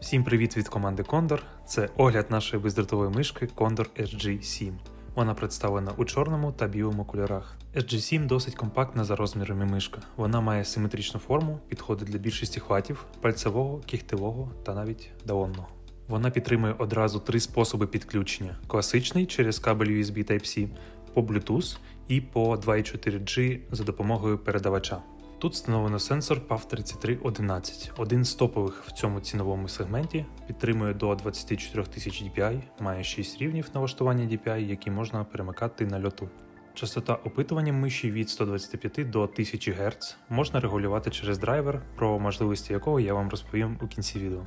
Всім привіт від команди Condor. Це огляд нашої бездротової мишки Condor SG7. Вона представлена у чорному та білому кольорах. SG7 досить компактна за розмірами мишка. Вона має симетричну форму, підходить для більшості хватів, пальцевого, кігтевого та навіть даонного. Вона підтримує одразу три способи підключення: класичний через кабель USB Type-C, по Bluetooth і по 2.4G за допомогою передавача. Тут встановлено сенсор PAV3311, один з топових в цьому ціновому сегменті, підтримує до 24 тисяч DPI, має 6 рівнів налаштування DPI, які можна перемикати на льоту. Частота опитування миші від 125 до 1000 Гц можна регулювати через драйвер, про можливості якого я вам розповім у кінці відео.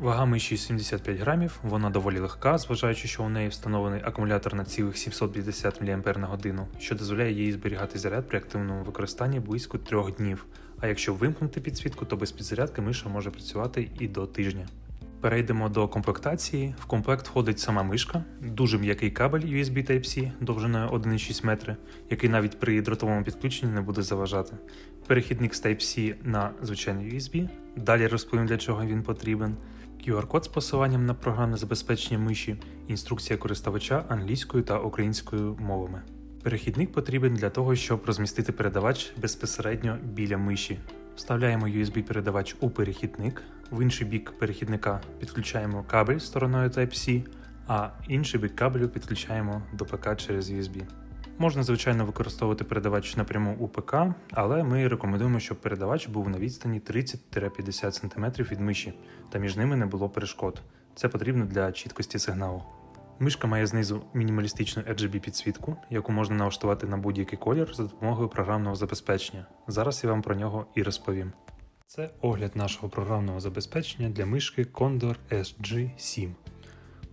Вага миші 75 грамів, вона доволі легка, зважаючи, що у неї встановлений акумулятор на цілих 750 мАч, що дозволяє їй зберігати заряд при активному використанні близько 3 днів. А якщо вимкнути підсвітку, то без підзарядки миша може працювати і до тижня. Перейдемо до комплектації. В комплект входить сама мишка, дуже м'який кабель USB Type-C довжиною 1,6 метри, який навіть при дротовому підключенні не буде заважати. Перехідник з Type-C на звичайний USB. Далі розповім для чого він потрібен. QR-код з посиланням на програмне забезпечення миші, інструкція користувача англійською та українською мовами. Перехідник потрібен для того, щоб розмістити передавач безпосередньо біля миші. Вставляємо USB-передавач у перехідник, в інший бік перехідника підключаємо кабель стороною Type-C, а інший бік кабелю підключаємо до ПК через USB. Можна, звичайно, використовувати передавач напряму у ПК, але ми рекомендуємо, щоб передавач був на відстані 30-50 см від миші, та між ними не було перешкод. Це потрібно для чіткості сигналу. Мишка має знизу мінімалістичну RGB підсвітку, яку можна налаштувати на будь-який колір за допомогою програмного забезпечення. Зараз я вам про нього і розповім. Це огляд нашого програмного забезпечення для мишки Condor SG7.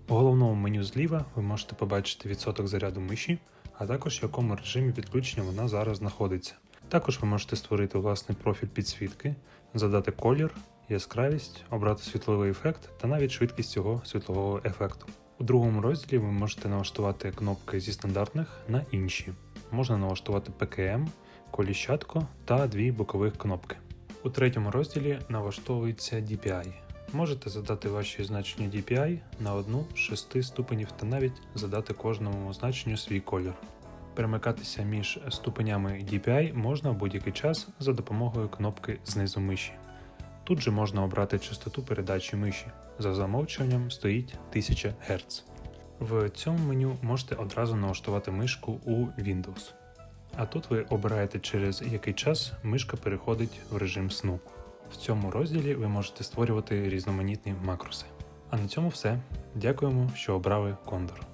У головному меню зліва ви можете побачити відсоток заряду миші, а також в якому режимі підключення вона зараз знаходиться. Також ви можете створити власний профіль підсвітки, задати колір, яскравість, обрати світловий ефект та навіть швидкість цього світлового ефекту. У другому розділі ви можете налаштувати кнопки зі стандартних на інші. Можна налаштувати PKM, коліщатко та дві бокових кнопки. У третьому розділі налаштовується DPI. Можете задати ваші значення DPI на одну з шести ступенів та навіть задати кожному значенню свій колір. Перемикатися між ступенями DPI можна в будь-який час за допомогою кнопки знизу миші. Тут же можна обрати частоту передачі миші. За замовчуванням стоїть 1000 Гц. В цьому меню можете одразу налаштувати мишку у Windows. А тут ви обираєте через який час мишка переходить в режим сну. В цьому розділі ви можете створювати різноманітні макроси. А на цьому все. Дякуємо, що обрали Condor.